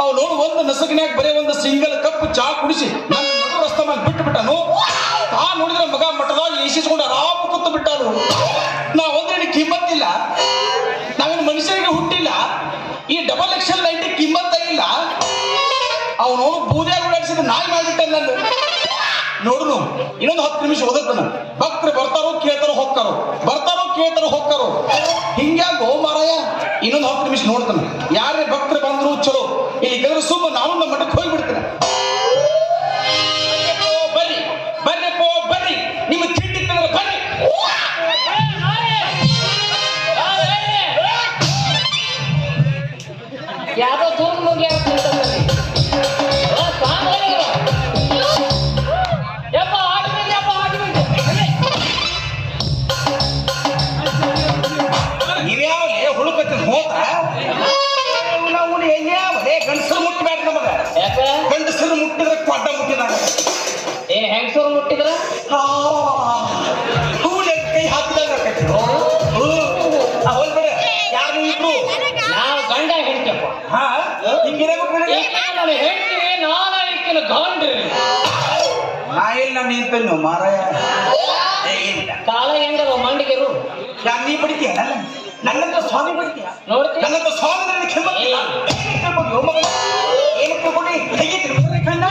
ಅವನು ಒಂದು ನಸುಕಿನಾಗ ಬರೀ ಒಂದು ಸಿಂಗಲ್ ಕಪ್ ಚಾ ಕುಡಿಸಿ ನನ್ನ ನಡು ರಸ್ತೆ ಮೇಲೆ ಬಿಟ್ಟು ಬಿಟ್ಟನು ಆ ನೋಡಿದ್ರೆ ಮಗ ಮಠದಾಗ ಈಸಿಸ್ಕೊಂಡು ಆರಾಮ ಕೂತು ಬಿಟ್ಟನು. ನಾವಂದ್ರೆ ಕಿಮ್ಮತ್ತಿಲ್ಲ ನಾವೇನು ಮನುಷ್ಯರಿಗೆ ಹುಟ್ಟಿಲ್ಲ. ಈ ಡಬಲ್ ಎಕ್ಷನ್ ಲೈಟ್ ಕಿಮ್ಮತ್ತ ಇಲ್ಲ. ಅವನು ಬೂದಿಯಾಗಿ ಓಡಾಡಿಸಿದ ನಾಯಿ ಮಾಡಿಬಿಟ್ಟೆ ನಾನು ನೋಡುನು ಇನ್ನೊಂದು ಹತ್ತು ನಿಮಿಷ ಓದತ್ತನು ಭಕ್ತರು ಬರ್ತಾರೋ ಕೇಳ್ತಾರೋ ಹೋಗ್ತಾರೋ? ಬರ್ತಾರೋ ಕೇಳ್ತಾರೋ ಹೋಗ್ತಾರೋ? ಹಿಂಗ್ಯಾಂಗ ಗೋ ಮಾರಾಯ. ಇನ್ನೊಂದು ಹತ್ತು ನಿಮಿಷ ನೋಡ್ತಾನೆ. ಯಾರೇ ಭಕ್ತರು ಬಂದ್ರು ಚಲೋ. ಇಲ್ಲಿ ಕೆಲವರು ಸುಮ್ಮ ನಾನು ನಮ್ಮ ಮಠಕ್ಕೆ ಹೋಗಿಬಿಡ್ತೇನೆ. ಸ್ವಾಮಿ ಬಂದಿದ್ಯಾ ನನ್ನನ್ನು ಸ್ವಾಮಿಗಳನ್ನು ಕ್ಷಮಿಸಿ ಏನಕ್ಕೆ ಹೋಗಿ ಏನಕ್ಕೆ ಹೋಗಿ ಹೇಗೆ ತಿರುಗಬೇಕಂದ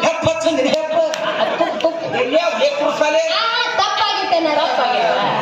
ಹೆಪ್ಪ ಚಂದ್ರ ಹೆಪ್ಪ ತಪ್ಪಾಗಿತ್ತೆ ತಪ್ಪಾಗಿಲ್ಲ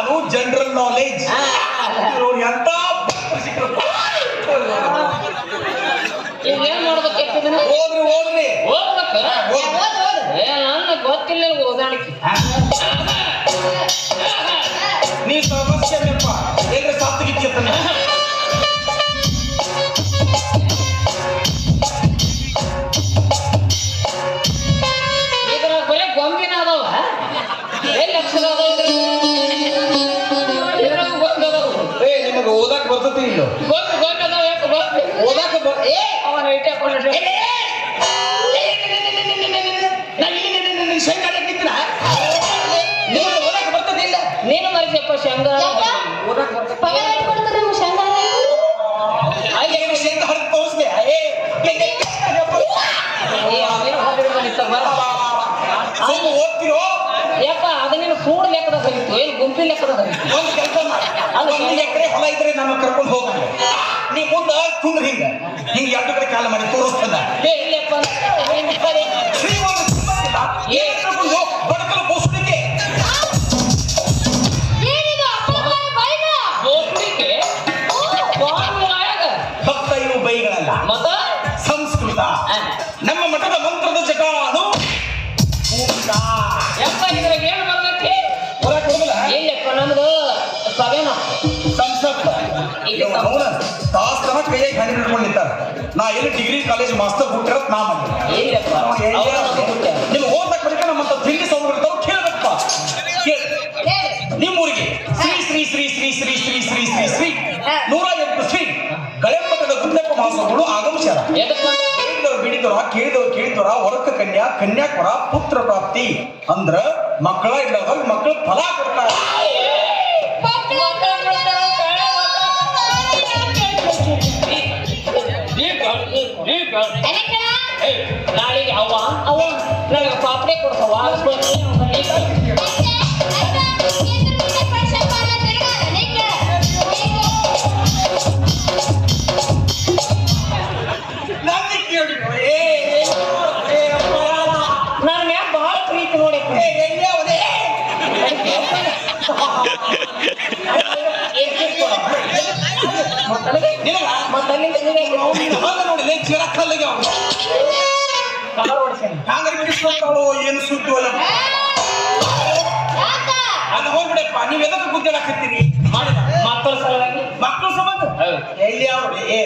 ಅದು ಜನರಲ್ ನಾಲೆಜ್ ಎಂತ ಗೊತ್ತಿಲ್ಲ ನೀ ಸಮಸ್ಯೆ ಏನಪ್ಪ ಏನ್ರ ಸಾತ್ಗಿತ್ತೀರ್ತನ ಗುಂಪಿನ ಒಂದ್ ಕೆಲಸ ಒಂದ್ ಎಕರೆ ಹೊಲ ಇದ್ರೆ ನಾನು ಕರ್ಕೊಂಡು ಹೋಗ. ನೀ ಮುಂದೆ ಕುಂದ್ರ ಹಿಂಗ. ಹಿಂಗ ಎರಡು ಕಡೆ ಕಾಲ ಮಾಡಿ ತೋರಿಸ್ತದ ನಾ ಎಲ್ಲಿ ಡಿಗ್ರಿ ಕಾಲೇಜ್ ಮಾಸ್ತರ್ ಹುಟ್ಟಿರೋದ್ ನಾ ಮಾಡಿಲ್ಲ ನೀವು ಓದಕ್ ಬಳಿಕ ನಮ್ಮಂತ ತಿಂಡಿ ಸೌಂಡ್ ಕೇಳಬೇಕಪ್ಪ. ನಿಮ್ಮೂರಿಗೆ. ಶ್ರೀ ಶ್ರೀ ಶ್ರೀ ಶ್ರೀ ಶ್ರೀ ಶ್ರೀ ಶ್ರೀ ಶ್ರೀ ಶ್ರೀ. ನೂರ ಎಂಟು ಶ್ರೀ. ಕಳೆಮಠದ ಗುಂಡಪ್ಪ ಮಹಾಸ್ವಾಮಿಗಳು ಆಗಮಿಸ್ಯಾರ. ಬಿಡಿದ್ರ ಕೇಳಿದವ್ರ ಕೇಳಿದ್ರ ಹೊರಕ ಕನ್ಯಾ ಕನ್ಯಾಕುರ ಪುತ್ರ ಪ್ರಾಪ್ತಿ ಅಂದ್ರ ಮಕ್ಕಳ ಇಲ್ಲದಾಗ ಮಕ್ಕಳು ಫಲ ಕೊಡ್ತಾರೆ. awan, nagapapre, kursawas, ಹಂಗಾರೆ ಬಿಡಿಸ್ಕೊಂತಾಳು ಏನು ಸುದ್ದು ಅಲ್ಲ? ಯಾಕ? ಅದು ಹೋಗ್ಬಿಡಪ್ಪ ನೀವು ಎದಕ್ಕೆ ಗುದ್ದಾಡಕತ್ತೀರಿ? ಮಾಡಿದ. ಮಕ್ಕಳ ಸಲುವಾಗಿ? ಮಕ್ಕಳ ಸಂಬಂಧ. ಎಲ್ಲಿ ಅವ್ರು ಏ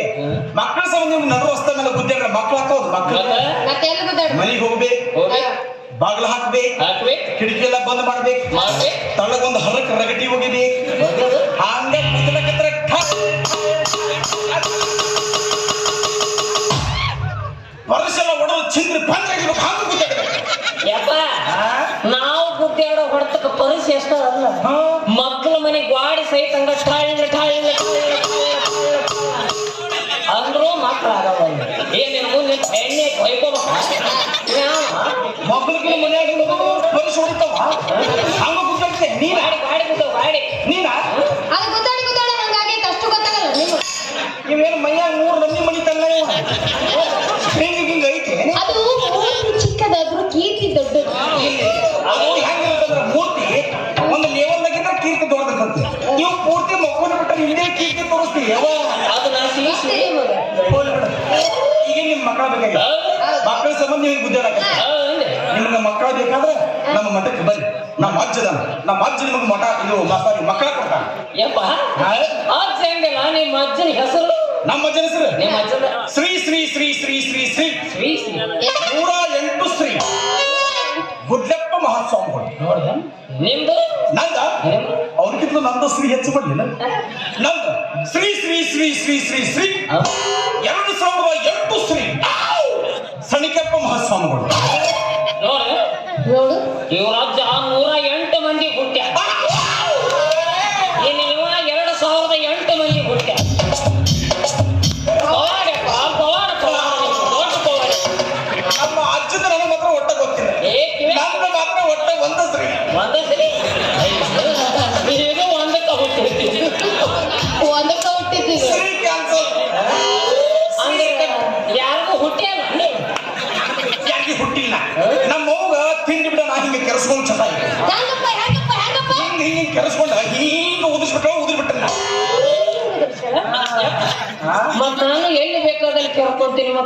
ಮಕ್ಕಳ ಸಂಬಂಧ ನಿಮ್ಮ ನಡು ರಸ್ತೆ ಮೇಲೆ ಗುದ್ದಾಡ್ರೆ ಮಕ್ಳು ಹಾಕೋದು ಗುದ್ದಾಡು? ಮನೆಗೆ ಹೋಗ್ಬೇಕು ಬಾಗಿಲು ಹಾಕ್ಬೇಕು ಹಾಕ್ಬೇಕು ಕಿಟಕಿ ಎಲ್ಲ ಬಂದ್ ಮಾಡ್ಬೇಕು ಮಾಡ್ಬೇಕು ತಳಗೊಂದು ಹರಕ್ ರಗಟಿ ಹೋಗಿಬೇಕು ಹೋಗೋದು ಹಂಗ ಕುದ್ದಲಕತ್ರ ಚಿಂದ್ರಿ ಯಪ್ಪ ನಾವು ಗುದ್ದಾಡೋ ಹೊಡೆತಕ್ಕ ಪರಿಸ್ಥಿತಿ ಎಷ್ಟ ಅಲ್ಲ ಮಕ್ಕಳ ಮನೆ ಗಾಡಿ ಸಹಿತ ಹಂಗ. ಅಂದ್ರೂ ಮಕ್ಳು ಆಗವಲ್ಲ ಏನೇನು ಮುಂದೆ ಎಣ್ಣೆ ನಾವು ಮಕ್ಕಳಿಗೆ ಮನ್ಯಾಗ ಪರಿಸ್ ಹೊಡಿತಾವ? ಹಂಗ ಗುದ್ದಾಡ್ತೆ ನೀ ಗಾಡಿ ಗಾಡಿ ಗಾಡಿ. ನೀನಾ? ಅದು ಗುದ್ದಾಡಿ ಗುದ್ದಾಡಿ ಹಂಗಾಗೈತೆ ಅಷ್ಟು ಗೊತ್ತಾಗಲ್ಲ ನೀನು ಇವೇನು ಮೈಯಾಗ ನಮ್ಮ ಅಜ್ಜದ ನಮ್ಮ ಅಜ್ಜ ನಿಮಗೆ ಮಠ ಇದು ಸಾರಿ ಮಕ್ಕಳ ಕೊಡ್ತಾನ ಯಪ್ಪ. ಅಜ್ಜ ಹೆಂಗಲ್ಲ ನಿಮ್ಮ ಅಜ್ಜನ ಹೆಸರು? ನಮ್ಮ ಅಜ್ಜನ ಹೆಸರು? ನಿಮ್ಮ ಅಜ್ಜನ ಶ್ರೀ ಶ್ರೀ ಶ್ರೀ ಶ್ರೀ ಶ್ರೀ ಶ್ರೀ. ಶ್ರೀ ಶ್ರೀ. ನೂರ ಎಂಟು ಶ್ರೀ. ಗುಡ್ಲಪ್ಪ ಮಹಾಸ್ವಾಮಿಗಳು ನೋಡ್ದ ನಿಮ್ದು? ನಂದ? ಅವ್ರಿಗಿಂತ ನಂದು ಶ್ರೀ ಹೆಚ್ಚು ಮಾಡಲಿಲ್ಲ ನಂದು? ಶ್ರೀ ಶ್ರೀ ಶ್ರೀ ಶ್ರೀ ಶ್ರೀ ಶ್ರೀ. ಆ? ಎರಡು ಸಾವಿರದ ಎಂಟು ಶ್ರೀ. ಸಣಿಕಪ್ಪ ಮಹಾಸ್ವಾಮಿಗಳು ನೋಡಿ. ನೋಡು. ಇವ್ರ ಅಜ್ಜ ನೂರ ini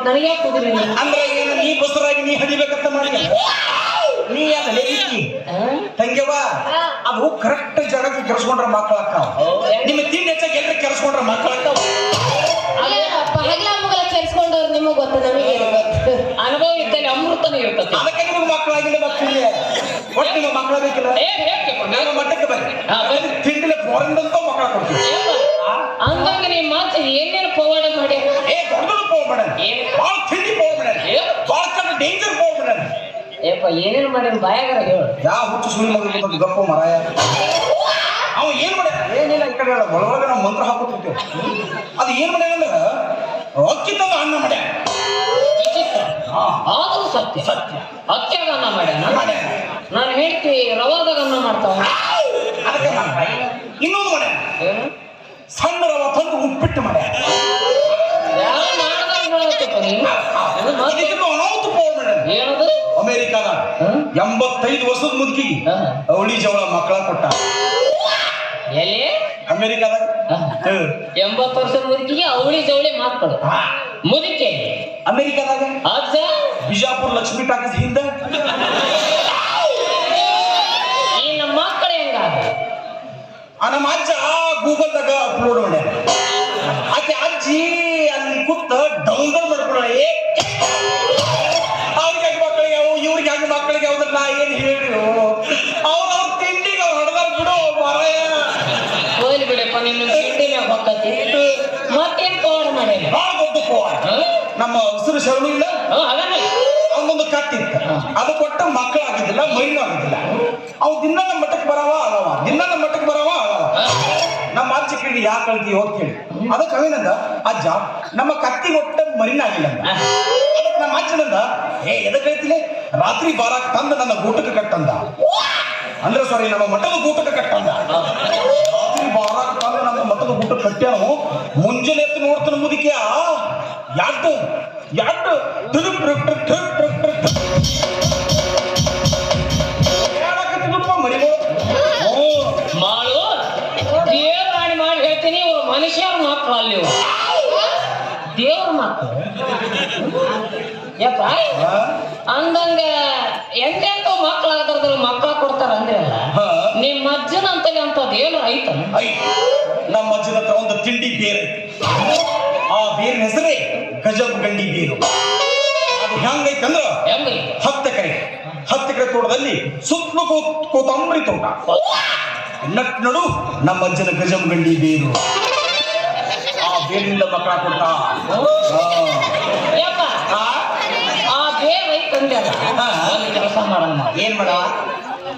ನನಗೆ ಕುದುರೆ ಅಂದ್ರೆ ಏನು ನೀ ಬಸರಾಗಿ ನೀ ಹಡಿಬೇಕಂತ ಮಾಡಿ ನೀ ಯಾಕೆ ಲೇಖಿ ತಂಗ್ಯವ ಅದು ಕರೆಕ್ಟ್ ಜಾಗಕ್ಕೆ ಕೆರೆಸ್ಕೊಂಡ್ರೆ ಮಕ್ಕಳು ಆಗ್ತಾವ. ನಿಮ್ಮ ತಿಂಡಿ ಹೆಚ್ಚಾಗಿ ಎಲ್ಲರೂ ಕೆರೆಸ್ಕೊಂಡ್ರೆ ಮಕ್ಕಳು ಆಗ್ತಾವ? ಅಯ್ಯಪ್ಪ ಹಗಲ ಮುಗಲ ನಿಮಗೆ ನಿಮಗ್ ಗೊತ್ತು ನಮಗೆ ಗೊತ್ತು? ಅನುಭವ ಇದ್ದಲ್ಲಿ ಅಮೃತನೇ ಇರ್ತದೆ. ಅದಕ್ಕೆ ನಿಮಗೆ ಮಕ್ಕಳಾಗಿಲ್ಲ ಮಕ್ಕಳಿಗೆ ಒಟ್ಟು ನಿಮ್ಮ ಮಕ್ಕಳ ಬೇಕಿಲ್ಲ? ಏ. ಮಟ್ಟಕ್ಕೆ ಬರ್ರಿ ಹಾ, ಬರ್ರಿ. ತಿಂಡಿಲೆ ಫಾರಿನ್ದಂತ ಮಕ್ಕಳ ಕೊಡ್ತೀವಿ ಅಂದಂಗ ನಿಮ್ಮ ಅಜ್ಜ ಏನೇನು ಪವಾಡ ಮಾಡಿ? ಏ ದೊಡ್ಡದು ಹೋಗ್ಬೇಡ ಏನು? ಭಾಳ ತಿಂಡಿ ಹೋಗ್ಬೇಡ ಏನು? ಭಾಳ ಕಡೆ ಡೇಂಜರ್ ಹೋಗ್ಬೇಡ ಏಪ್ಪ ಏನೇನು ಮಾಡಿ ಬಾಯಾಗಾರ ಹೇಳು. ಯಾವ ಹುಚ್ಚು ಸುಳಿ ಮಗನಿಗೆ ಬಂದು ಗಪ್ಪ ಮರಾಯ. ಅವ ಏನ್ ಮಾಡ್ಯ ಏನಿಲ್ಲ ಈ ಕಡೆ ಒಳಗೊಳಗೆ ನಾವು ಮಂತ್ರ ಹಾಕೋತಿರ್ತೇವೆ ಅದು ಏನ್ ಮಾಡ್ಯಾನ ಅಂದ್ರೆ ಅಕ್ಕಿ ತಂದು ಅನ್ನ ಮಾಡ್ಯ ವಿಚಿತ್ರ. ಆದರೂ ಸತ್ಯ. ಸತ್ಯ. ಅನ್ನ ಮಾಡ್ಯಾನ? ಮಾಡ್ಯಾನ. ನಾನು ಹೇಳ್ತಿ ರವಾದಾಗ ಅನ್ನ ಮಾಡ್ತಾವ. ಅದಕ್ಕೆ. ಇನ್ನೊಂದು ಮನೆ. ಸಣ್ಣ ರವ ತಂದು ಉಪ್ಪಿಟ್ಟು ಮನೆ. ಯಾವ ಮಾಡ್ದಾಗ ಹೇಳತ್ತಪ್ಪ ನೀನು ಇದು ಮತ್ತೆ ಇದಕ್ಕಿಂತ ಅನಾಹುತ ಪೋರ್ ಏನದು? ಅಮೇರಿಕಾದ ಹ್ಮ್? ಎಂಬತ್ತೈದು ವರ್ಷದ ಮುದುಕಿ ಹಾ. ಅವಳಿ ಜವಳ ಮಕ್ಕಳ ಕೊಟ್ಟ. ಅಮೇರಿಕಾದಾಗ? ಹ್ಮ್. ಎಂಬತ್ತು ವರ್ಷದ ಮುದುಕಿಗೆ ಅವಳಿ ಜವಳಿ ಮಕ್ಕಳು ಹಾ. ಮುದುಕೆ. ಅಮೇರಿಕಾದಾಗ? ಅಜ್ಜ ಬಿಜಾಪುರ ಲಕ್ಷ್ಮಿ ಟಾಕೀಸ್ ಹಿಂದೆ? ನಮ್ಮ ಅಜ್ಜ ಗೂಗಲ್ದಾಗ ಅಪ್ಲೋಡ್ ಮಾಡ್ಯಾರ ಆಕೆ ಅಜ್ಜಿ ಅಲ್ಲಿ ಕೂತ ಡೌನ್ಲೋಡ್ ಮಾಡ್ಕೊಳ ಅವ್ರಿಗೆ ಹೆಂಗ್ ಮಕ್ಕಳಿಗೆ ಅವು ಇವ್ರಿಗೆ ಹೆಂಗ್ ಮಕ್ಕಳಿಗೆ ಯಾವ್ದ್ರ ನಾ ಏನ್ ಹೇಳಿ ಅವ್ರ ಅವ್ರ ತಿಂಡಿಗೆ ಅವ್ರು ಹೊಡೆದಾರ ಬಿಡು ಮಾರಾಯ. ಹೋಗ್ಲಿ ಬಿಡಪ್ಪ ನಿನ್ನ ತಿಂಡಿನ ಹೊಕ್ಕತಿ. ಮತ್ತೇನ್ ಕೋಡ್ ಮಾಡಿ ಭಾಳ ದೊಡ್ಡ ಕೋಡ್ ನಮ್ಮ ಉಸಿರು ಶರಣ ಇಲ್ಲ? ಅದನ್ನ. ಕತ್ತಿತ್ತು ಅದು ಕೊಟ್ಟ ಮಕ್ಕಳು ಆಗಿದ್ದಿಲ್ಲ ಮೈನು ಆಗಿದ್ದಿಲ್ಲ. ಅವ್ ದಿನ ನಮ್ಮ ಮಟ್ಟಕ್ಕೆ ಬರವ ಅಳವ ದಿನ ನಮ್ಮ ಮಟ್ಟಕ್ಕೆ ಬರವ ನಮ್ಮ ಅಜ್ಜಿ ಕೇಳಿ ಯಾಕೆ ಕಳ್ತಿ ಹೋಗಿ ಕೇಳಿ. ಅದಕ್ಕೆ ಅವೇನಂದ ಅಜ್ಜ, ನಮ್ಮ ಕತ್ತಿ ಒಟ್ಟ ಮರಿನ ಆಗಿಲ್ಲ ಅಂದ. ಅದಕ್ಕೆ ನಮ್ಮ ಅಜ್ಜನಂದ ಏ ಎದಕ್ಕೆ ಹೇಳ್ತಿಲೆ ರಾತ್ರಿ ಬಾರಾಕ್ ತಂದ ನನ್ನ ಗೂಟಕ್ಕೆ ಕಟ್ಟಂದ. ಅಂದ್ರೆ ಸಾರಿ ನಮ್ಮ ಮಠದ ಗೂಟಕ್ಕೆ ಕಟ್ಟಂದ. ರಾತ್ರಿ ಬಾರಾಕ್ ತಂದ ನಮ್ಮ ಮಠದ ಗೂಟಕ್ಕೆ ಕಟ್ಟ್ಯಾನು. ಮುಂಜಾನೆ ಎತ್ತು ನೋಡ್ತಾನ ಮುದುಕಿಯ. ಯಾಕೆ ಯಾಕೆ ಟ್ರಿಪ್ ಹಾ? ಅಂದಂಗ ಎಂತೆಂತ ಮಕ್ಳು ಆಗದ್ರ ಮಕ್ಕಳ ಕೊಡ್ತಾರ ಅಂದ್ರಲ್ಲ. ನಿಮ್ಮ ಅಜ್ಜನ ಅಂತಲೇ ಅಂತದ್ ಏನು ಐತ ನಮ್ಮ ಅಜ್ಜನ ಹತ್ರ ಒಂದು ತಿಂಡಿ ಬೇರೆ ಆ ಬೇರಿನ ಹೆಸರೇ ಗಜಬ್ ಗಂಡಿ ಬೇರು. ಅದು ಹೆಂಗೈತಂದ್ರ ಹತ್ತು ಎಕರೆ. ಹತ್ತು ಎಕರೆ ತೋಟದಲ್ಲಿ ಸುತ್ತಲೂ ಕೋತಂಬರಿ ತೋಟ. ನಟ್ ನಡು ನಮ್ಮ ಅಜ್ಜನ ಗಜಬ್ ಗಂಡಿ ಬೇರು. ಆ ಬೇರಿನಿಂದ ಮಕ್ಕಳ ಕೊಟ್ಟ ಹಾ. ಒಂದು ಕೆಲಸ ಮಾಡೋಣ ಏನ್ ಮಾಡವ?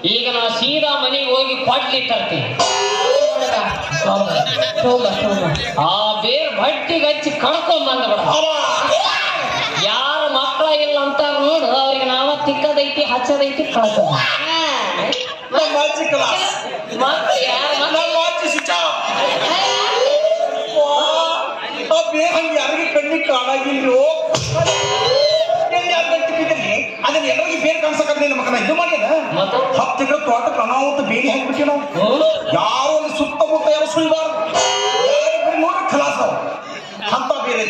ಈಗ ನಾ ಸೀದಾ ಮನೆಗೆ ಹೋಗಿ ಕೊಡ್ಲಿ ತರ್ತೀನಿ. ಆ ಬೇರ್ ಬಟ್ಟಿಗೆ ಹಚ್ಚಿ ಕಳ್ಕೊಂಡ್ ಬಂದ ಯಾರ ಮಕ್ಕಳ ಇಲ್ಲ ಅಂತ ನೋಡು ಅವ್ರಿಗೆ ನಾವ ತಿಕ್ಕದೈತಿ ಹಚ್ಚದೈತಿ ಕಳ್ಸದ. ಬೇರೆ ಯಾರಿಗೆ ಕಣ್ಣಿಗೆ ಕಾಣಾಗಿಲ್ವೋ? ಎಲ್ಲಿ ಯಾರ್? ಅದನ್ನ ಎಲ್ಲರಿಗೆ ಬೇರೆ ನಮ್ಮ ಮಗನ ಇದು ಮಾಡಿದ? ಹತ್ತು ತಿಂಗಳ ತೋಟಕ್ಕೆ ಅನಾಹುತ ಬೇಲಿ ಹಾಕ್ಬಿಟ್ಟಿ ನಾವು. ಯಾರು ಅಲ್ಲಿ ಸುತ್ತಮುತ್ತ ಯಾರು ಸುಳಿಬಾರ್ದು ನೋಡಿ ಖಲಾಸ. ಅಂತ ಬೇರೆ.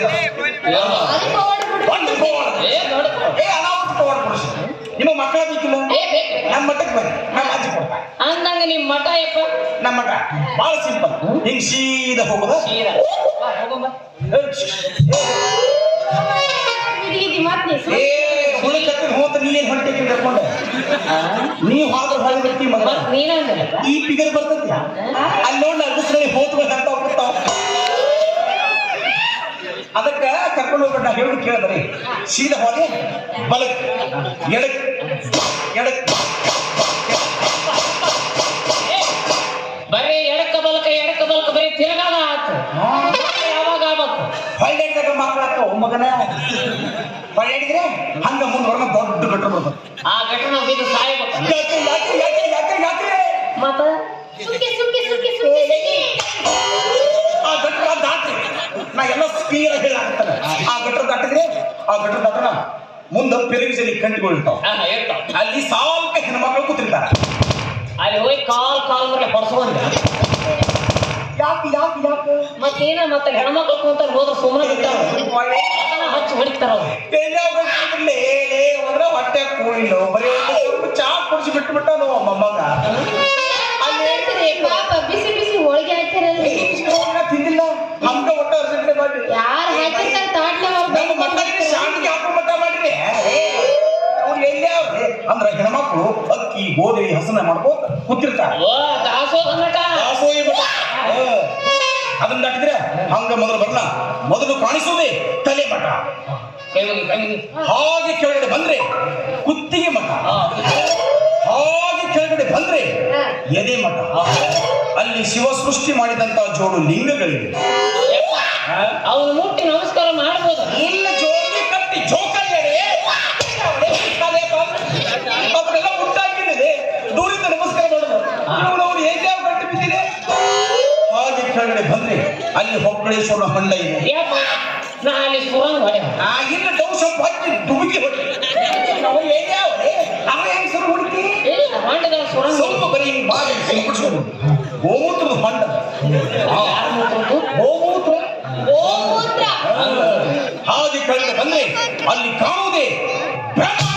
ಏ ಅನಾಹುತ ತೋಟ ಕೊಡಿಸಿ. ನಿಮ್ಮ ಮಕ್ಕಳ ಬೇಕಿಲ್ಲ? ಏ ಬೇಕು. ನಮ್ಮ ಮಠಕ್ಕೆ ಬನ್ನಿ. ನಮ್ಮ ಅಜ್ಜಿ ಕೊಡ್ತಾರೆ. ಅಂದಂಗ ನಿಮ್ ಮಠ ಯಪ್ಪ. ನಮ್ಮ ಮಠ. ಬಹಳ ಸಿಂಪಲ್ ಹಿಂಗ್ ಸೀದಾ ಹೋಗುದ? ಮತ್ತ್ ನೀ ಏ ಹೋತ ನೀ ಏನ್ ಹೊಂಟೆ ಕರ್ಕೊಂಡೆ ನೀವ್ ಹಾದ್ರ ಹೊಳಿ ಬರ್ತಿ ಮಗ ಈ ಫಿಗರ್ ಬರ್ತೈತಿ ಅಲ್ಲಿ ನೋಡಿ ಅಗಸ್ರಲ್ಲಿ ಹೋತ್ಗಳು ಅಂತ ಹೋಗ್ತಾವ ಅದಕ್ಕ ಕರ್ಕೊಂಡು ಹೋಗ್ಬಿಟ್ಟು ನಾ ಹೇಳಿ ಕೇಳಿದ್ರಿ. ಸೀದಾ ಹೋಗಿ ಬಲಕ್ ಎಡಕ್ ಎಡಕ್. ಬರೀ ಎಡಕ ಬಲಕ ಎಡಕ ಬಲಕ ಬರೀ ತಿರುಗಾದ ಆತು ಯಾವಾಗ ಆಗ್ಬೇಕು? ಹೊಳ್ಳೆಡ್ದಾಗ ಮಾತಾಡ್ತಾವ ಮಗನ. ಹೊಳ್ಳೆಡಿದ್ರೆ ಹಂಗ ಮುಂದೆ ಹೊರಗ ದೊಡ್ಡ ಗಟ್ಟ ಬರ್ತದೆ. ಆ ಘಟನೆ ಬಿದ್ದು ಸಾಯ್ಬೇಕು ಯಾಕೆ ಯಾಕೆ ಯಾಕೆ ಯಾಕೆ ಯಾಕೆ ಮತ್ತ ಸುಮ್ಕೆ ಸುಮ್ಕೆ ಸುಮ್ಕೆ ಸುಮ್ಕೆ ಆ ಗಟ್ರ ದಾಟ್ರಿ. ನಾ ಎಲ್ಲ ಸ್ಪೀಡ್ ಹೇಳಾಕ್ತಾನೆ ಆ ಗಟ್ರ ದಾಟಿದ್ರೆ ಆ ಗಟ್ರ ಮುಂದೆ ಪೆರಿಗಿಸಲಿ ಕಂಡುಕೊಳ್ತಾವ. ಅಲ್ಲಿ ಸಾಲ್ಕ ಹೆಣ್ಮಕ್ಳು ಕೂತಿರ್ತಾರ. ಅಲ್ಲಿ ಹೋಗಿ ಕಾಲ್ ಕಾಲ್ ಮೇಲೆ ಹೊಡ್ಸ್ಕೊಂಡ ಯಾಕೆ ಯಾಕೆ ಯಾಕೆ? ಮತ್ತೇನ ಮತ್ತೆ ಹೆಣ್ಮಕ್ಳು ಅಂತ ಹೋದ್ರೆ ಸುಮ್ಮನೆ ಬಿಟ್ಟಾರ. ಹಚ್ಚಿ ಹೊಡಿತಾರ ಹೋದ್ರ ಹೊಟ್ಟೆ ಕೂಡಿಲ್ಲ ಬರೀ ಚಾ ಕುಡಿಸಿ ಬಿಟ್ಟು ಬಿಟ್ಟ ಮೊಮ್ಮಗ ಅಲ್ಲಿ ಹೇಳ್ತೀರಿ ಪಾಪ ಬಿಸಿ ಬಿಸಿ ಹೋಳಿಗೆ ಇಷ್ಟೊಂದಿನ ತಿಂದಿಲ್ಲ. ಒಟ್ಟ ಅರ್ಜೆಂಟ್ ಮಾಡಿ. ಯಾರು ಮಕ್ಕಳಿಗೆ ತಾಟ್ನ ಅವ್ರಿ ಅಂದ್ರ ಹೆಣ್ಮಕ್ಳು ಅಕ್ಕಿ ಗೋಧಿ ಹಸನ ಮಾಡ್ಕೋತ ಕೂತಿರ್ತಾರೆ. ಅದನ್ನ ದಾಟಿದ್ರೆ ಹಂಗ ಮೊದಲು ಬರಲ್ಲ ಮೊದಲು ಕಾಣಿಸುವುದೇ ತಲೆ ಮಠ. ಹಾಗೆ ಕೆಳಗಡೆ ಬಂದ್ರೆ ಕುತ್ತಿಗೆ ಮಠ. ಹಾಗೆ ಕೆಳಗಡೆ ಬಂದ್ರೆ ಎದೆ ಮಠ. ಅಲ್ಲಿ ಶಿವ ಸೃಷ್ಟಿ ಮಾಡಿದಂತ ಜೋಡು ಲಿಂಗಗಳಿವೆ. ಅವನು ಮುಟ್ಟಿ ನಮಸ್ಕಾರ ಮಾಡಬಹುದು ಇಲ್ಲ ಜೋಡಿ ಕಟ್ಟಿ ಅಲ್ಲಿ ಹೊಕ್ಕಳಿಸೋಣ ಹೊಂಡ ಇದೆ ಯಪ್ಪ ನಾ ಅಲ್ಲಿ ಸುರಂಗ ಹೊಡೆ ಆ ಇಲ್ಲ ಡೌ ಸ್ವಲ್ಪ ಹಚ್ಚಿ ದುಡುಕಿ ಹೊಡಿ. ನಾವು ಹೇಗೆ ಅವ? ಹೆಂಗ್ ಸರ್ ಹುಡುಕಿ? ಸ್ವಲ್ಪ ಬರೀ ಹಿಂಗ್ ಬಾಗಿ ಸಿಂಪಡಿಸ್ಕೊಂಡು ಗೋಮೂತ್ರದ ಹೊಂಡ ಗೋಮೂತ್ರ ಗೋಮೂತ್ರ ಹಾಗೆ ಬಂದ್ರೆ ಅಲ್ಲಿ ಕಾಣುವುದೇ ಬ್ರಹ್ಮಾಂಡ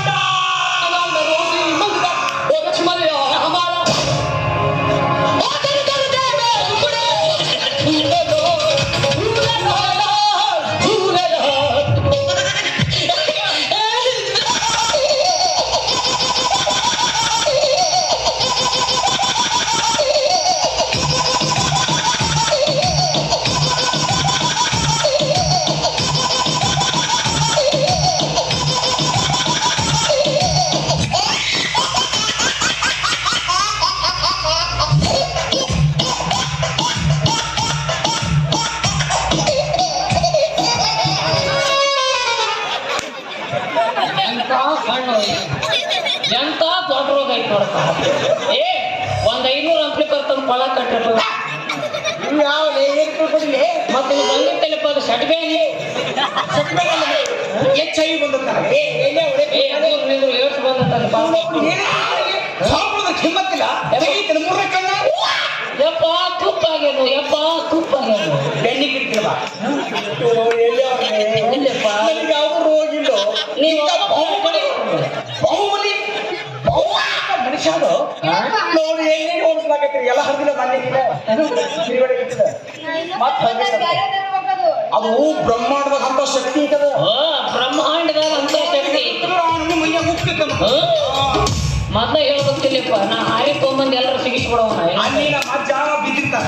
ನೋಡಿ ಎಲ್ಲಿ ಹೋಗ್ಲಾಕತ್ರಿ ಎಲ್ಲ ಹರಿದಿಲ್ಲ ಮನೆಗಿಲ್ಲ. ಅದು ಬ್ರಹ್ಮಾಂಡದ ಅಂತ ಶಕ್ತಿ. ಇದ್ದದ ಬ್ರಹ್ಮಾಂಡದ ಅಂತ ಶಕ್ತಿ ಮುಂದೆ ಮೈಯ ಹೇಳ್ಬೇಕಿಲ್ಲಪ್ಪ ನಾ ಹಾರಿ ತೊಗೊಂಬಂದು ಎಲ್ಲರೂ ಸಿಗಿಸ್ಬಿಡೋಣ ಅಲ್ಲಿ ನಮ್ಮ ಅಜ್ಜ ಬಿದ್ದಿರ್ತಾನ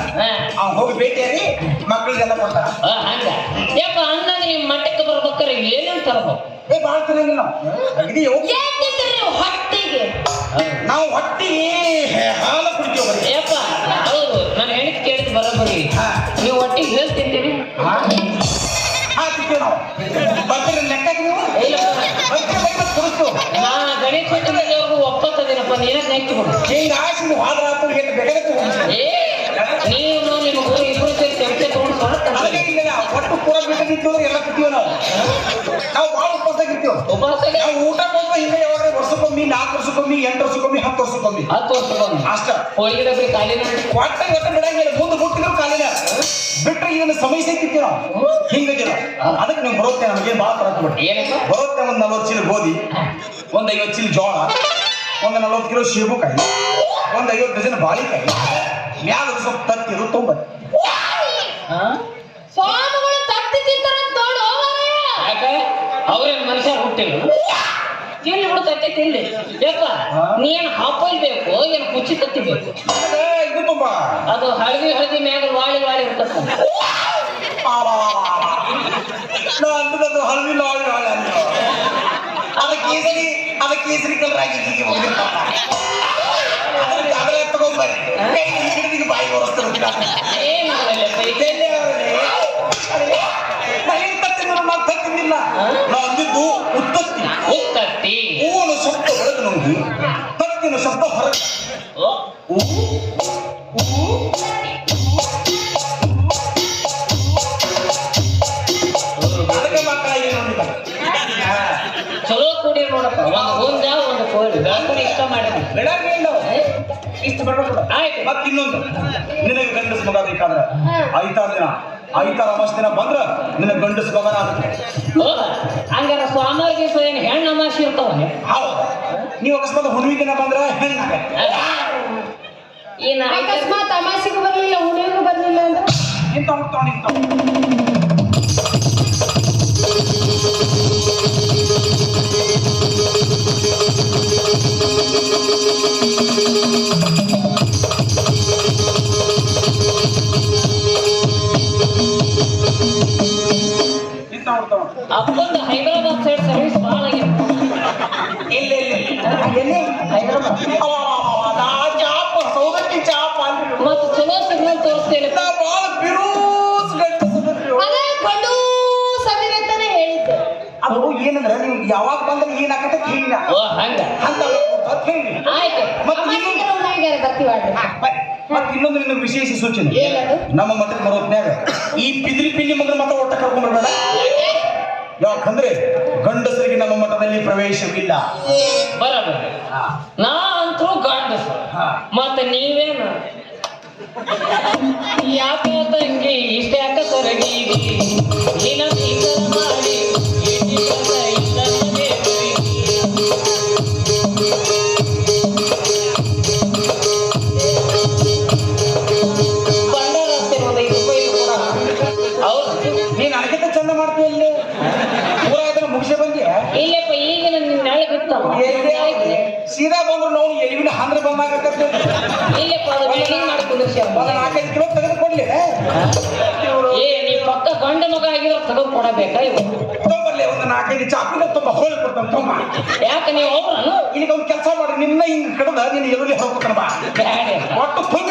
ಅವ್ನು ಹೋಗಿ ಭೇಟಿಯಾಗಿ ಮಕ್ಕಳಿಗೆಲ್ಲ ಕೊಡ್ತಾರ. ಹಂಗ. ಯಪ್ಪ ಅಂದಾಗ ನಿಮ್ ಮಟ್ಟಕ್ಕೆ ಬರ್ಬೇಕಾರೆ ಏನೇನ್ ತರಬೇಕು? ಏ ಭಾಳ ತಿನ್ನಂಗಿಲ್ಲ ನಾವು ಅಗದಿ ಹೊಟ್ಟಿಗೆ? ನಾವು ಹೊಟ್ಟಿಗೆ ಹಾಲು ಕುಡಿತೀವಿ ಯಪ್ಪ ಹೌದು. ನಾನು ಹೇಳಿದ್ ಕೇಳಿದ್ ಬರೋಬ್ಬರಿ. ನೀವು ಹೊಟ್ಟಿಗೆ ಹೇಳ್ ತಿಂತೀರಿ? ಹಾ. ತಿಂತೀವಿ ನಾವು. ಬರ್ತೀರಿ ಲೆಕ್ಕಕ್ಕೆ ನೀವು? ಇಲ್ಲ. ಬರ್ತೀರಿ ಬೈ ಮತ್ತೆ ಕುಡಿಸ್ತು ನಾ ಗಣೇಶ ನೀನೇ ನೆಕ್ಸ್ಟ್ ಬಿಡು. ಹಿಂಗ ಆಸಿ ನೀವು ಹಾಲು ರಾತ್ರಿ ಹೇಗೆ ನೀವು ನಿಮ್ಮ ಗುರು ಇಬ್ರು ಸೇರಿ ಚಮಚೆ ತಗೊಂಡು ಅದಕ್ಕೆ ಇಲ್ಲ ಒಟ್ಟು ಪೂರ ಬಿಟ್ಟು ನಿಂತಿದ್ರೆ ಎಲ್ಲ ತಿಂತೀವಿ ನಾವು. ನಾವು ಭಾಳ ಉಪವಾಸ ಇರ್ತೀವಿ. ನಾವು ಊಟ ಬಂದು ಹಿಂಗೆ ಯಾವಾಗ ವರ್ಷಕ್ಕೊಮ್ಮೆ ನಾಲ್ಕು ವರ್ಷಕ್ಕೊಮ್ಮೆ ಎಂಟು ವರ್ಷಕ್ಕೊಮ್ಮೆ ಹತ್ತು ವರ್ಷಕ್ಕೊಮ್ಮೆ. ಹತ್ತು ವರ್ಷ ಬಂದು ಅಷ್ಟ. ಹೋಳಿಗೆ ಡಬ್ರಿ ಖಾಲಿನ ಒಟ್ಟ ಒಟ್ಟ ಬಿಡಂಗಿಲ್ಲ. ಮುಂದೆ ಮುಟ್ಟಿದ್ರು ಕಾಲಿನ ಬಿಟ್ರೆ ಇದನ್ನ ಸಮಯ ತಿಂತೀವಿ ನಾವು. ಹಿಂಗಿಲ್ಲ ಅದಕ್ಕೆ ನೀವು ಬರುತ್ತೆ ನಮಗೆ ಭಾಳ ತರ ಏನಪ್ಪ? ಬರುತ್ತೆ ಒಂದು ನಲ್ವತ್ತು ಚೀಲ ಗೋಧಿ ಒಂದು ಐವತ್ತು ಚೀಲ ಜೋಳ. ಒಂದು ನಲ್ವತ್ತು ಕಿಲೋ ಶೇಬುಕಾಯಿ ಒಂದು ಐವತ್ತು ಡಜನ್ ಬಾಳಿಕಾಯಿ ಮ್ಯಾಲ ಸ್ವಲ್ಪ ತತ್ತಿರು ತೊಂಬತ್ತು. ತುಂಬ ಸ್ವಾಮಿಗಳು ತತ್ತಿ ತಿಂತಾರಂತ ನೋಡು ಮಾರಾಯ. ಯಾಕೆ? ಅವ್ರೇನ್ ಮನುಷ್ಯ ಹುಟ್ಟಿಲ್ಲ? ತಿನ್ಲಿ ಬಿಡು ತಟ್ಟೆ ತಿನ್ಲಿ. ಯಾಕ? ನೀನ್ ಹಾಪಲ್ ಬೇಕು ಏನ್ ಕುಚ್ಚಿ ತತ್ತಿ ಬೇಕು? ಅದೇ ಇದು ತುಂಬ. ಅದು ಹಳದಿ ಹಳದಿ ಮ್ಯಾಗ ವಾಳಿ ವಾಳಿ ಇರ್ತದ. ಅಂದದ್ದು ಹಳದಿ ಲಾಳಿ ವಾಳಿ ಅಂತ ಅದ ಕೇಸರಿ ಅದ ಕೇಸರಿ ಕಲರ್ ಆಗಿ ಹೀಗೆ ಅದರ ತಗೊಂಡ್ಬರ್ರಿ ಬಾಯಿ ಅಂದಿದ್ದು ಉತ್ತತ್ತಿ. ಉತ್ತತ್ತಿ. ಹೂವನ ಶಬ್ದ ಹೊರಗೆ ತತ್ತಿನ ಶಬ್ದ ಹೊರಗೆ. ಓ, ಆಯ್ತು ಮತ್ತೆ ಇನ್ನೊಂದು. ನಿನಗೆ ಗಂಡಸ ಮಗ ಬೇಕಾದ್ರೆ. ಐತಾರು ದಿನ. ಐತಾರ ಅಮಾಸ್ ದಿನ ಬಂದ್ರ ನಿನ್ನ ಗಂಡಸ ಮಗನ ಹಂಗಾರ ಸ್ವಾಮಿ ಏನು ಹೆಣ್ಣು ಅಮಾಸಿ ಇರ್ತಾವ ಹೌದು. ನೀವು ಅಕಸ್ಮಾತ್ ಹುಣ್ಣಿಮೆ ದಿನ ಬಂದ್ರ ಹೆಣ್ಣಾಗತ್ತೆ ಏನ ಅಕಸ್ಮಾತ್ ಅಮಾಸಿಗೂ ಬರ್ಲಿಲ್ಲ ಹುಡುಗಿಗೂ ಬರ್ಲಿಲ್ಲ ಅಂದ್ರೆ? ಇಂಥ ಹೋಗ್ತಾವ ನಿಂತಾವ Thank ಹುಡ್ತಾವ ಅಪ್ಪಂದು ಹೈದರಾಬಾದ್ ಸೈಡ್ ಸರ್ವಿಸ್ ಭಾಳ ಇಲ್ಲ ಇಲ್ಲ. ಚಾಪ ಸೌದತ್ತಿ ಚಾಪ ಮತ್ತು ಚಲೋ ಸಿಗ್ನಲ್ ತೋರಿಸ್ತೇನೆ ಭಾಳ ಬಿರುಸ್ ಅದೇ ಗಂಡು ಸಮೀರ್ ಅಂತಾನೆ ಹೇಳಿದ್ದೆ. ಅದು ಏನಂದ್ರೆ ನೀವು ಯಾವಾಗ ಬಂದ್ರೆ ಏನಾಗತ್ತೆ ಕೇಳಿಲ್ಲ ಓ ಹಂಗ. ಅಂತ ಆಯ್ತು. ಮತ್ತೆ ಇನ್ನೊಂದು ಅಮಾಸಿಗೆ ಮತ್ತೆ ಇನ್ನೊಂದು ನಿಮಗೆ ವಿಶೇಷ ಸೂಚನೆ? ನಮ್ಮ ಮಠಕ್ಕೆ ಬರೋದ್ನಾಗ ಈ ಪಿದಿಲಿ ಪಿಲ್ಲಿ ಮಗನ ಯಾಕಂದ್ರೆ ಗಂಡಸರಿಗೆ ನಮ್ಮ ಮಠದಲ್ಲಿ ಪ್ರವೇಶವಿಲ್ಲ. ಬರಬೇಕು ನಾ ಅಂತೂ ಗಂಡಸ. ಮತ್ತೆ ನೀವೇನು ಯಾಕೆ ತಂಗಿ ಇಷ್ಟ ಯಾಕ ಸೊರಗಿದಿ ನಿನ್ನ ಒಂದು ನಾಲ್ಕೈದು ಕಿಲೋ ತೆಗೆದುಕೊಡ್ಲಿ ಏ ನೀ ಪಕ್ಕ ಗಂಡ ಮಗ ಆಗಿರೋ ತಗೊಂಡ್ ಕೊಡಬೇಕಾ ಇವು ತೊಂಬರ್ಲಿ ಒಂದು ನಾಲ್ಕೈದು ಚಾಪಿನ ತುಂಬ ಹೋಳಿ ಕೊಡ್ತಾನೆ ತೊಂಬ ಯಾಕೆ ನೀವು ಒಬ್ರನು? ಇಲ್ಲಿ ಒಂದು ಕೆಲಸ ಮಾಡಿ ನಿನ್ನ ಹಿಂಗ್ ಕಡದ ನಿನ್ನ ಎಲ್ಲಿ ಹೋಗ್ಬೇಕಲ್ವಾ ಒಟ್ಟು ತುಂಬಿ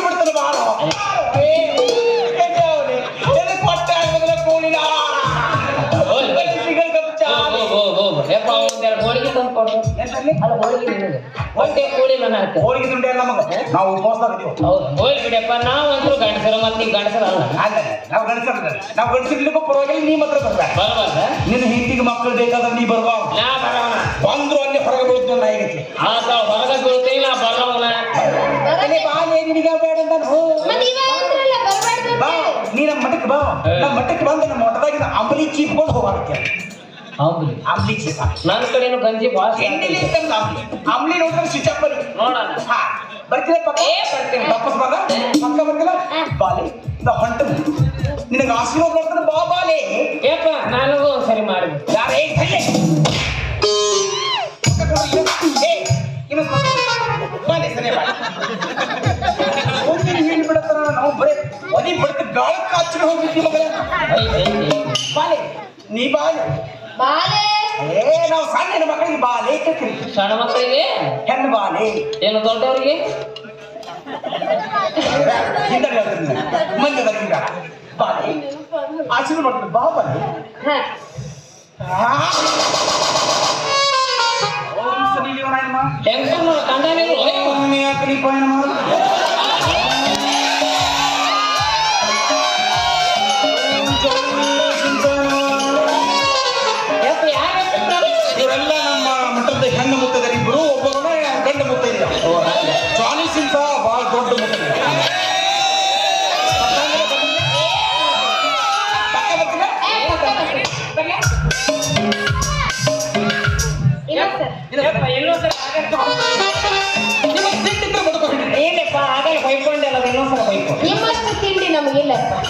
ಅಲ್ಲ ಹೋಳಿಗೆ ನಿನಗೆ ಕೂಡಿ ನನ್ನ ಅರ್ಥ ಹೋಳಿಗೆ ತಿಂಡಿ ಅಲ್ಲ ನಮಗ. ನಾವು ಹೌದು ಬಿಡಪ್ಪ ಗಂಡಸರ ಮತ್ತೆ ನೀವು ಗಂಡಸರಲ್ಲ. ಅಲ್ಲ ನಾವು ಗಣಸರ ನಾವು ಗಣಸರ್ಲಿಕ್ಕೂ ಪರವಾಗಿಲ್ಲ ನೀ ಮಾತ್ರ ಬರ್ಬೇಡ ಬರಬಾರ್ದ ನಿನ್ನ ಹಿಂದಿಗೆ ಮಕ್ಕಳು ಬೇಕಾದ್ರೆ ನೀ ಬರ್ಬಾ. ನಾ ಬರೋಣ. ಬಂದ್ರು ಅಲ್ಲಿ ಹೊರಗೆ ಬೀಳುತ್ತೆ ಆ ಆತ ಹೊರಗೆ ಬೀಳ್ತೀನಿ ನಾ ಅಲ್ಲಿ ನಿನಗೆ ಬೇಡ ಅಂತ ಹೋ. ಬಾ ನೀ ನಮ್ಮ ಮಠಕ್ಕೆ ಬಾ. ನಮ್ಮ ಮಠಕ್ಕೆ ಬಂದು ನಮ್ಮ ಮಠದಾಗಿನ ಅಂಬಲಿ ಚೀಪ್ಕೊಂಡು ಹೋಗಾಡ್ತೀಯ ಹೌದು ಆಮ್ಲಿ ಚೀಪ ನನ್ನ ಕಡೆನು ಗಂಜಿ ಭಾಳ ಎಣ್ಣೆಲಿ ಇರ್ತಂದ ಅಂಬಲಿ? ಅಂಬಲಿ ನೋಡಿದ್ರೆ ಸ್ವಿಚ್ ಆಫ್ ನೋಡೋಣ. ಹಾ. ಬರ್ತೀರ ಪಕ್ಕ? ಏ, ಬರ್ತೀನಿ. ವಾಪಸ್ ಬರ ಪಕ್ಕ ಬರ್ತಿಲ್ಲ ಬಾಲೆ ನಾ ಹೊಂಟ. ನಿನಗೆ ಆಶೀರ್ವಾದ ಮಾಡ್ತಾನೆ ಬಾ ಬಾಲೆ. ಏಪ್ಪ ನನಗೂ ಒಂದ್ಸರಿ ಮಾಡಿಬಿಟ್ಟು ಯಾರ? ಏ ಇನ್ನೊಂದು ಬಾಲಿ ಸರಿ ಬಾಲೆ. ಹೋಗಿ ಹೇಳಿ ಬಿಡತ್ತಾರ ನಾವು ಬರೀ ಒದಿ ಬಿಡ್ತ ಗಾಳ ಕಾಚಿನ ಹೋಗ್ಬಿಟ್ಟು ಮಗಳ. ಬಾಲೆ ನೀ ಬಾಲೆ ಬಾಲೆ. ಏ ನಾವು ಸಣ್ಣ ಹೆಣ್ಣು ಮಕ್ಕಳಿಗೆ ಬಾಲೆ ಸಣ್ಣ ಮಕ್ಕಳಿಗೆ? ಹೆಣ್ಣು ಬಾಲೆ. ಏನು ದೊಡ್ಡವರಿಗೆ? ಹಿಂದೆ ಹೇಳ್ತೀನಿ ಮಂದಿ ಹಿಂಗ ಬಾಲೆ. ಆಶೀರ್ವಾದ ಮಾಡ್ತಾರೆ ಬಾ ಬಾಲೆ ಹೆಂಗ್ ಕಂಡಾನೆ ಓಂ ಯಾಕಲಿ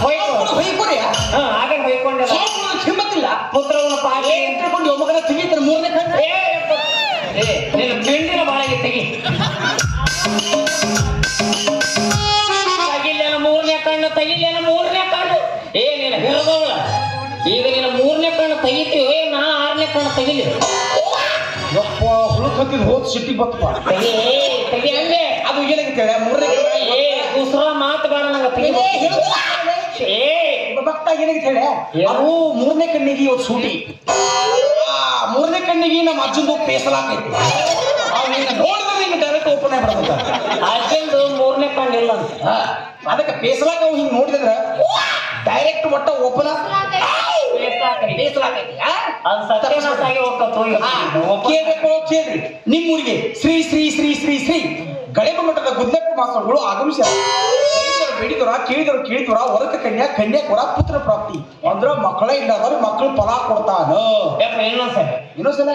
ಹೊಯ್ಕೊ. ಹೊಯ್ಕೊರಿ. ಹಾ ಹೊಯ್ಕೊಂಡೆಲ್ಲ ಸ್ವಲ್ಪ ಹಿಮ್ಮತ್ತಿಲ್ಲ. ಪುತ್ರವನ್ನ ಒಮ್ಮಗನ ತೆಗಿತಾರೆ ಮೂರನೇ ಕಣ್ಣು ಏ ನಿನ್ನ ಬೆಂಡಿನ ಬಾಳಿಗೆ ತೆಗಿ. ತಗಿಲ್ಲೇನ ಮೂರನೇ ಕಣ್ಣು ತಗಿಲ್ಲೇನ ಮೂರನೇ ಕಣ್ಣು. ಏ ನೀನು ಹಿರಿದವಳ ಈಗ ನೀನು ಮೂರನೇ ಕಣ್ಣು ತೆಗಿತೀವಿ ಏ ನಾ ಆರನೇ ಕಣ್ಣು ತೆಗಿಲಿ. ಯಪ್ಪ ಹುಳುಕ್ ಹತ್ತಿದ್ ಹೋದ್ ಸಿಟ್ಟಿ ಬತ್ತಪ್ಪ. ತೆಗಿ ಏ, ತೆಗಿ ಹಂಗೆ. ಅದು ಏನಾಗಿತ್ತು ಮೂರನೇ ಮೂರನೇ ಏ ದೂಸರ ಮಾತು ಬೇಡ ನಂಗೆ ತೆಗಿ. ಏ ಭಕ್ತ ಏನಾಗಿತ್ತು ಹೇಳ? ಏನು? ಮೂರನೇ ಕಣ್ಣಿಗೆ ಇವತ್ತು ಸೂಟಿ. ಆ ಮೂರನೇ ಕಣ್ಣಿಗೆ ನಮ್ಮ ಅಜ್ಜಂದು ಪೇಸಲಾಕೈತಿ ಅವನಿಗೆ ನೋಡಿದ್ರೆ ನಿಂಗೆ ಡೈರೆಕ್ಟ್ ಓಪನ್ ಆಗ್ಬಿಡುತ್ತ ಅಜ್ಜಂದು ಮೂರನೇ ಕಣ್ಣು ಇಲ್ಲ ಅಂತ. ಅದಕ್ಕೆ ಪೇಸಲಾಕ ಅವು ಹಿಂಗ್ ನೋಡಿದ್ರೆ ಡೈರೆಕ್ಟ್ ಒಟ್ಟ ಓಪನ್ ನಿಮ್ಮೂರಿಗೆ ಶ್ರೀ ಶ್ರೀ ಶ್ರೀ ಶ್ರೀ ಶ್ರೀ ಗಳೆಬ ಮಠದ ಗುದ್ದಪ್ಪ ಮಾಸ್ತರ್ಗಳು ಆಗಮಿಸ ಬೇಡಿದರ ಕೇಳಿದ್ರು ಕೇಳಿದವರ ಹೊರಕ ಕನ್ಯಾ ಕನ್ಯಾ ಕೊಡ ಪುತ್ರ ಪ್ರಾಪ್ತಿ. ಅಂದ್ರ ಮಕ್ಕಳೇ ಇಲ್ಲದವ್ರು ಮಕ್ಕಳು ಫಲ ಕೊಡ್ತಾನ. ಇನ್ನೊಂದ್ಸಲ ಇನ್ನೊಂದ್ಸಲ?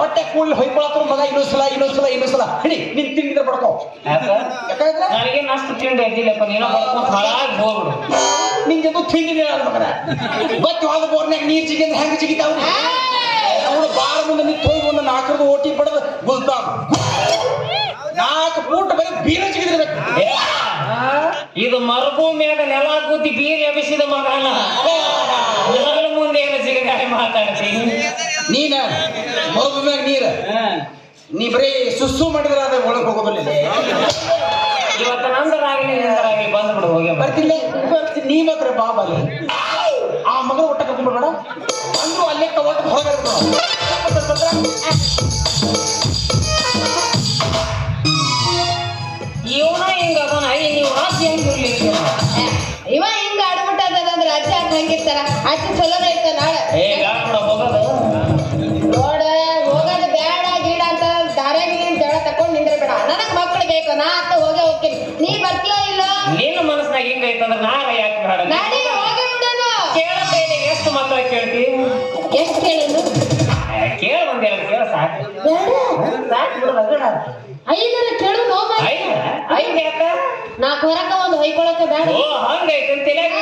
ಹೊಟ್ಟೆ ಕೂಡಲಿ ಹೊಯ್ಕೊಳತ್ರ ಮಗ ಇನ್ನೊಂದ್ಸಲ ಇನ್ನೊಂದ್ಸಲ ಇನ್ನೊಂದ್ಸಲ ಹಿಡಿ ನಿನ್ ತಿಂಡಿದ್ರೆ ಬಡ್ಕೋ. ನನಗೆ ನಷ್ಟ ತಿಂಡಿ ಎದ್ದಿಲ್ಲಪ್ಪ ನೀನು ಹಾಳಾಗಿ ಹೋಗ್ಬಿಡು. ನಿಂಗೆ ಅದು ತಿಂಡಿ ಮಗನ. ಗೊತ್ತು ಆದ ಬೋರ್ನ್ಯಾಗ ನೀರ್ ಜಿಗಿಂದ ಹೆಂಗ್ ಸಿಗಿತಾವ್ ಅವನು ಬಾರ ಮುಂದೆ ನಿಂತು ಹೋಗಿ ಒಂದು ನಾಲ್ಕರದು ಓಟಿ ಪಡೆದು ಗುಲ್ತಾವ್ ನಾಲ್ಕು ಫೂಟ್ ಬರೀ ಬೀರ ಜಿಗಿದಿರ್ಬೇಕು ಇದು ಮರುಭೂಮಿಯಾಗ ನೆಲ ಕೂತಿ ಬೀರಿ ಎಬ್ಬಿಸಿದ ಮಗನ. ನೆಲಗಳ ಮುಂದೆ ಏನು ಸಿಗದಾರೆ ಮಾತಾಡ್ತೀನಿ ನೀನ ಮರುಭೂಮಿಯಾಗ ನೀರ. ನೀ ಬರೀ ಸುಸ್ಸು ಮಾಡಿದ್ರೆ ಅದ ಒಳಗೆ ಹೋಗೋದಿಲ್ಲ ಇವತ್ತು ನಂದರಾಗಲಿ ನಿಂದರಾಗಲಿ ಬಂದ್ಬಿಡು ಹೋಗಿ. ಬರ್ತಿಲ್ಲ. ನೀ ಮಾತ್ರ ಬಾಬಲ್ಲಿ ಆ ಮಗ ಒಟ್ಟ ಕರ್ಕೊಂಡ್ಬಿಡ್ಬೇಡ ಅಂದ್ರು ಅಲ್ಲೇ ಒಟ್ಟು ಹೊರಗಡೆ ಇವನ ಹಿಂಗ ಅದನ ನೀವು ಆಸೆ ಹೆಂಗ್ ಬಿಡ್ಲಿಕ್ಕೆ ಇವ ಹಿಂಗ ಆಡ್ಬಿಟ್ಟದಂದ್ರೆ ಅಜ್ಜ ಹಂಗಿರ್ತಾರ? ಅಜ್ಜ ಚಲೋನ ಇರ್ತ ನಾಳೆ? ನೋಡ ಹೋಗೋದು ಬೇಡ ಗೀಡ ಅಂತ ದಾರ್ಯಾಗ ಜಗಳ ತಕೊಂಡ್ ನಿಂದ್ರ ಬೇಡ ನನಗ್ ಮಕ್ಳು ಬೇಕು ನಾ ಅಂತ ಹೋಗೇ ಹೋಗ್ತೀನಿ. ನೀ ಬರ್ತೀಯೋ ಇಲ್ಲೋ? ನಿನ್ನ ಮನಸ್ನಾಗ ಹಿಂಗೈತಂದ್ರೆ ನಾ ಯಾಕೆ ಬೇಡ ನಾನೇ ಹೋಗೇ ಬಿಡೋನು ಕೇಳಬೇಡಿ ಎಷ್ಟು ಮಾತ್ರ ಕೇಳ್ತಿ? ಎಷ್ಟು ಕೇಳಿದ್ರು ಕೇಳ ಒಂದ್ ಎರಡು? ಕೇಳ ಸಾಕು ಐದರ ಕೇಳು ನೋವ ಐದ್ ಯಾಕ ನಾಲ್ಕು ಹೊರಕ ಒಂದು ಹೊಯ್ಕೊಳಕ್ಕೆ ಬೇಡ. ಓ ಹಂಗೈತೆ ತಲೆಯಾಗ